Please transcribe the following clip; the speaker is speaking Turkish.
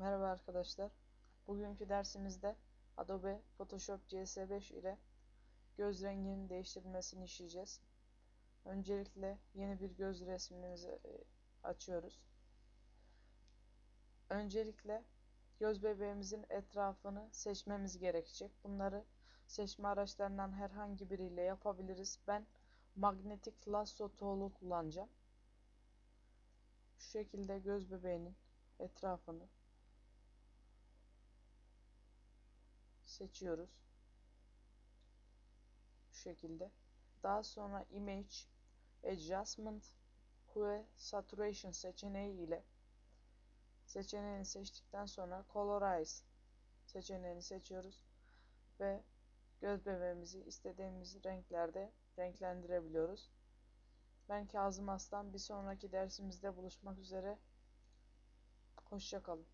Merhaba arkadaşlar. Bugünkü dersimizde Adobe Photoshop CS5 ile göz renginin değiştirilmesini işleyeceğiz. Öncelikle yeni bir göz resmimizi e, açıyoruz. Öncelikle göz bebeğimizin etrafını seçmemiz gerekecek. Bunları seçme araçlarından herhangi biriyle yapabiliriz. Ben magnetik lasso tool'u kullanacağım. Şu şekilde göz bebeğinin etrafını seçiyoruz. Şu şekilde. Daha sonra Image, Adjustment ve Saturation seçeneği ile seçeneğini seçtikten sonra Colorize seçeneğini seçiyoruz ve göz bebeğimizi istediğimiz renklerde renklendirebiliyoruz. Ben Kazım Aslan. Bir sonraki dersimizde buluşmak üzere. Hoşçakalın.